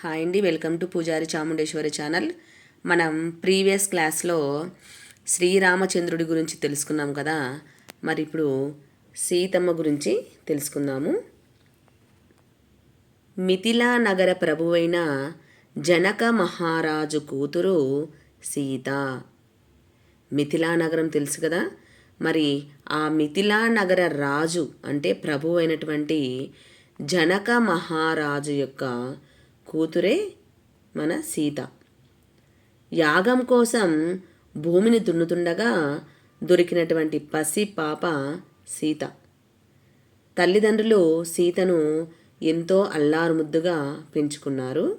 Hi అండి welcome to పూజారి Chamundeshwari channel. మనం ప్రీవియస్ క్లాస్లో శ్రీరామచంద్రుడి గురించి తెలుసుకున్నాం కదా. మరి ఇప్పుడు సీతమ్మ గురించి తెలుసుకుందాము. మిథిలా నగర ప్రభువైన జనక మహారాజు కూతురు సీత. మిథిలా నగరం తెలుసు కదా. మరి ఆ మిథిలా నగర రాజు అంటే ప్రభు అయినటువంటి జనక మహారాజు యొక్క కూతురే మన సీత. యాగం కోసం భూమిని దున్నుతుండగా దొరికినటువంటి పసి పాప సీత. తల్లిదండ్రులు సీతను ఎంతో అల్లారుముద్దుగా పెంచుకున్నారు.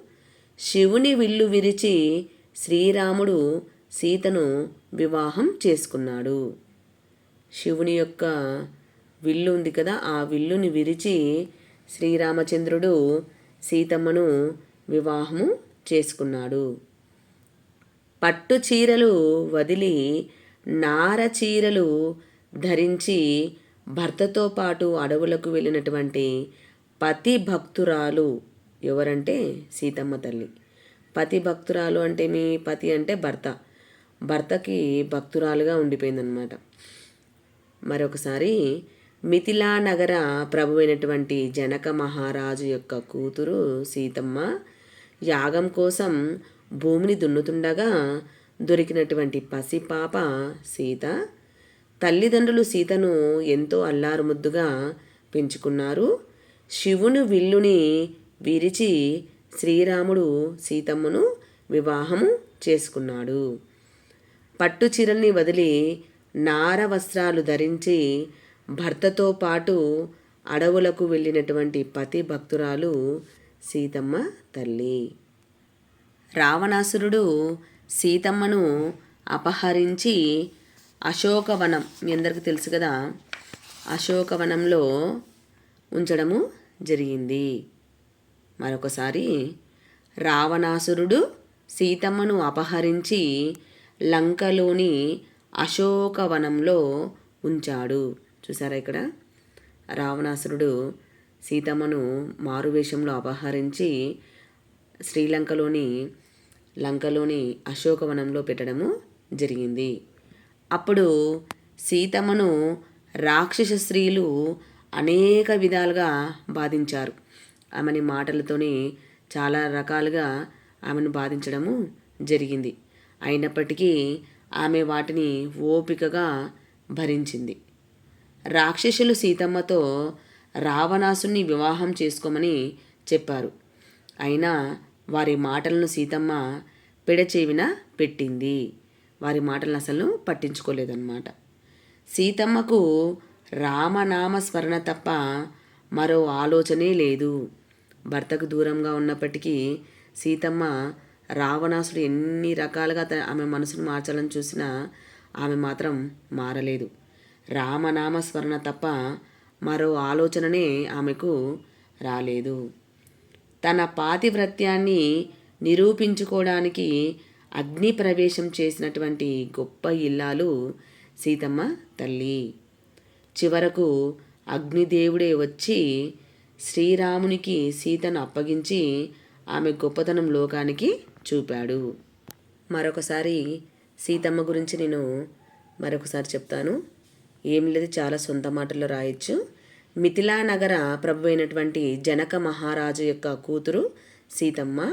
శివుని విల్లు విరిచి శ్రీరాముడు సీతను వివాహం చేసుకున్నాడు. శివుని యొక్క విల్లు ఉంది కదా ఆ విల్లుని విరిచి శ్రీరామచంద్రుడు సీతమ్మను వివాహము చేసుకున్నాడు. పట్టు చీరలు వదిలి నార చీరలు ధరించి భర్తతో పాటు అడవులకు వెళ్ళినటువంటి పతి భక్తురాలు ఎవరంటే సీతమ్మ తల్లి. పతి భక్తురాలు అంటే మీ పతి అంటే భర్త. భర్తకి భక్తురాలుగా ఉండిపోయిందనమాట మరొకసారి మిథిలా నగర ప్రభువైనటువంటి జనక మహారాజు యొక్క కూతురు సీతమ్మ యాగం కోసం భూమిని దున్నుతుండగా దొరికినటువంటి పసిపాప సీత తల్లిదండ్రులు సీతను ఎంతో అల్లారుముద్దుగా పెంచుకున్నారు. శివుని విల్లుని విరిచి శ్రీరాముడు సీతమ్మను వివాహము చేసుకున్నాడు. పట్టు చీరల్ని వదిలి నార వస్త్రాలు ధరించి భర్తతో పాటు అడవులకు వెళ్ళినటువంటి పతి భక్తురాలు సీతమ్మ తల్లి. రావణాసురుడు సీతమ్మను అపహరించి అశోకవనం మీ అందరికీ తెలుసు కదా అశోకవనంలో ఉంచడము జరిగింది. మరొకసారి రావణాసురుడు సీతమ్మను అపహరించి లంకలోని అశోకవనంలో ఉంచాడు. చూసారా ఇక్కడ? రావణాసురుడు సీతమ్మను మారువేషంలో అపహరించి శ్రీలంకలోని లంకలోని అశోకవనంలో పెట్టడము జరిగింది. అప్పుడు సీతమ్మను రాక్షస స్త్రీలు అనేక విధాలుగా బాధించారు. ఆమెని మాటలతోనే చాలా రకాలుగా ఆమెను బాధించడము జరిగింది. అయినప్పటికీ ఆమె వాటిని ఓపికగా భరించింది. రాక్షసులు సీతమ్మతో రావణాసుని వివాహం చేసుకోమని చెప్పారు. అయినా వారి మాటలను సీతమ్మ పెడచేవిన పెట్టింది. వారి మాటలను అసలు పట్టించుకోలేదన్నమాట. సీతమ్మకు రామనామ స్మరణ తప్ప మరో ఆలోచనే లేదు. భర్తకు దూరంగా ఉన్నప్పటికీ సీతమ్మ రావణాసుడు ఎన్ని రకాలుగా ఆమె మనసును మార్చాలని చూసినా ఆమె మాత్రం మారలేదు. రామనామ స్మరణ తప్ప మరో ఆలోచననే ఆమెకు రాలేదు. తన పాతివ్రత్యాన్ని నిరూపించుకోవడానికి అగ్ని ప్రవేశం చేసినటువంటి గొప్ప ఇల్లాలు సీతమ్మ తల్లి. చివరకు అగ్నిదేవుడే వచ్చి శ్రీరామునికి సీతను అప్పగించి ఆమె గొప్పతనం లోకానికి చూపాడు. మరొకసారి సీతమ్మ గురించి నేను మరొకసారి చెప్తాను. ఏం లేదు చాలా సొంత మాటల్లో రాయొచ్చు. మిథిలా నగర ప్రభు అయినటువంటి జనక మహారాజు యొక్క కూతురు సీతమ్మ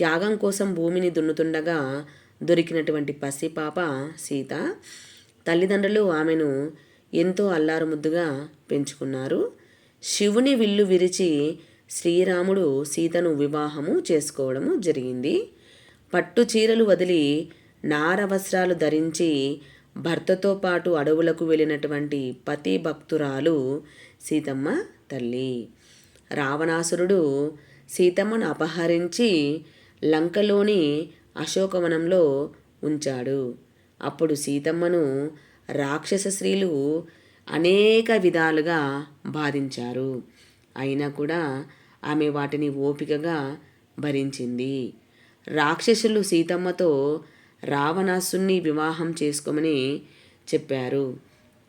యాగం కోసం భూమిని దున్నుతుండగా దొరికినటువంటి పసిపాప సీత తల్లిదండ్రులు ఆమెను ఎంతో అల్లారుముద్దుగా పెంచుకున్నారు. శివుని విల్లు విరిచి శ్రీరాముడు సీతను వివాహము చేసుకోవడము జరిగింది. పట్టు చీరలు వదిలి నార వస్త్రాలు ధరించి భర్తతో పాటు అడవులకు వెళ్ళినటువంటి పతి భక్తురాలు సీతమ్మ తల్లి. రావణాసురుడు సీతమ్మను అపహరించి లంకలోని అశోకవనంలో ఉంచాడు. అప్పుడు సీతమ్మను రాక్షస స్త్రీలు అనేక విధాలుగా బాధించారు. అయినా కూడా ఆమె వాటిని ఓపికగా భరించింది. రాక్షసులు సీతమ్మతో రావణాసుని వివాహం చేసుకోమని చెప్పారు.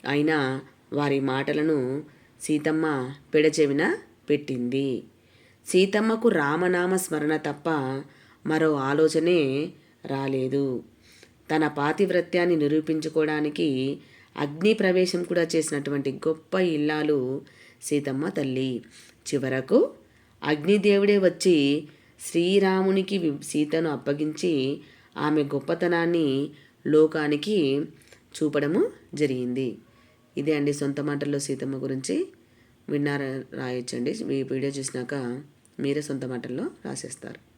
అయినా వారి మాటలను సీతమ్మ పెడచెవిన పెట్టింది. సీతమ్మకు రామనామ స్మరణ తప్ప మరో ఆలోచనే రాలేదు. తన పాతివ్రత్యాన్ని నిరూపించుకోవడానికి అగ్ని ప్రవేశం కూడా చేసినటువంటి గొప్ప ఇల్లాలు సీతమ్మ తల్లి. చివరకు అగ్నిదేవుడే వచ్చి శ్రీరామునికి సీతను అప్పగించి ఆమె గొప్పతనాన్ని లోకానికి చూపడము జరిగింది. ఇదే అండి సొంత మాటల్లో సీతమ్మ గురించి. విన్నారా రాయొచ్చండి. ఈ వీడియో చూసినాక మీరే సొంత మాటల్లో రాసేస్తారు.